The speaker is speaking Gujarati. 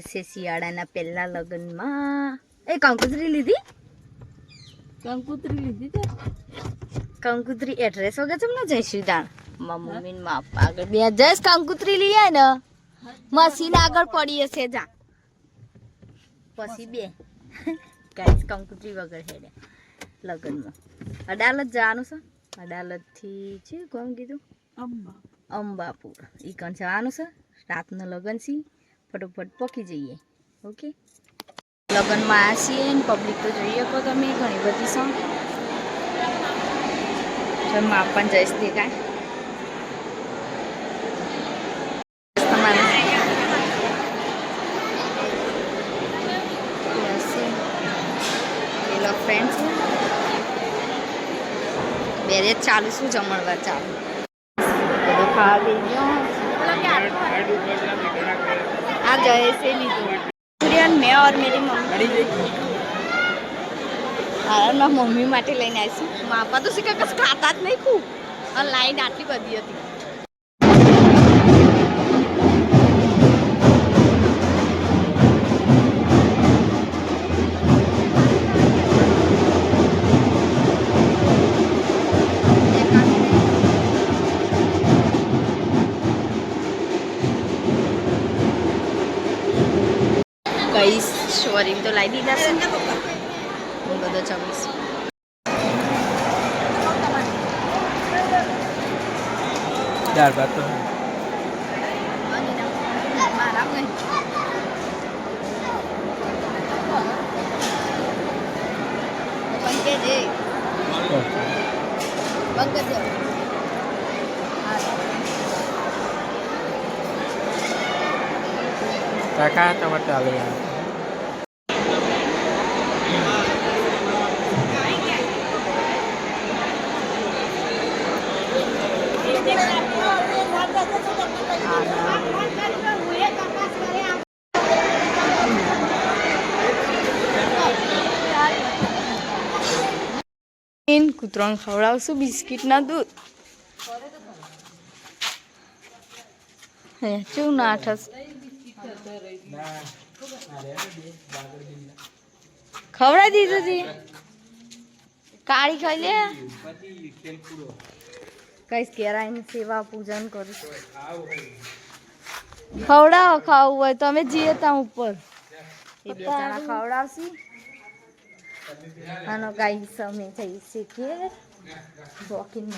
છે શિયાળાના પહેલા લગ્નમાં. એ કંકુતરી લીધી? કંકુતરી લીધી તે. કંકુતરી એડ્રેસ વગર ચમ ના જઈશું દાણ મા મમ્મી ને મા આગળ બે જઈશ કંકુતરી લઈ આય ને. મશીન આગળ પડી હશે જા. પછી બે. ગાઈસ કંકુતરી વગર હેડે. લગ્નમાં. અડાલત જવાનું છે? અડાલતથી છે કોણ કીધું? અંબા અંબાપુર. ઈ કણ જવાનું છે? રાતનું લગ્ન છે? ફટોફટ પકી જઈએ. ઓકે? લગ્નમાં આ છીએ ને પબ્લિક તો જોઈ શકો તમે ઘણી બધી છે જમવા પણ જઈશ દેખાય તમારે ફ્રેન્ડ બેરેજ ચાલુ શું જમણવાર ચાલુ? ખાવા દઈ ગયો આ જયેશે લીધું. સૂર્યન, મેં ઓર મેરી મમ્મી. મારા મમ્મી માટે લઈને આવીશું. માપા તો શીખા કશું ખાતા જ નહીં ખૂબ. લાઈન આટલી બધી હતી. કઈ સોરી તો લાવી દીધા છે હું બધો જમીશ દાળ ભાત તો મારા નહીં પંકજ પંકજ કાકા તમારે ચાલે યાર કૂતરાને ખવડાવશું બિસ્કિટના દૂધ હે ચેવું નાઠસ ખવડાવી દીધું તી કાળી ખાઈ લે. કઈ કેરાઈને સેવા પૂજન કરું ખવડાવો ખાવું હોય તો અમે જઈએ ત્યાં ઉપર. એ બે જણા ખવડાવશી? આનો ગાઈ સમય થઈ શકીએ વોકિંગ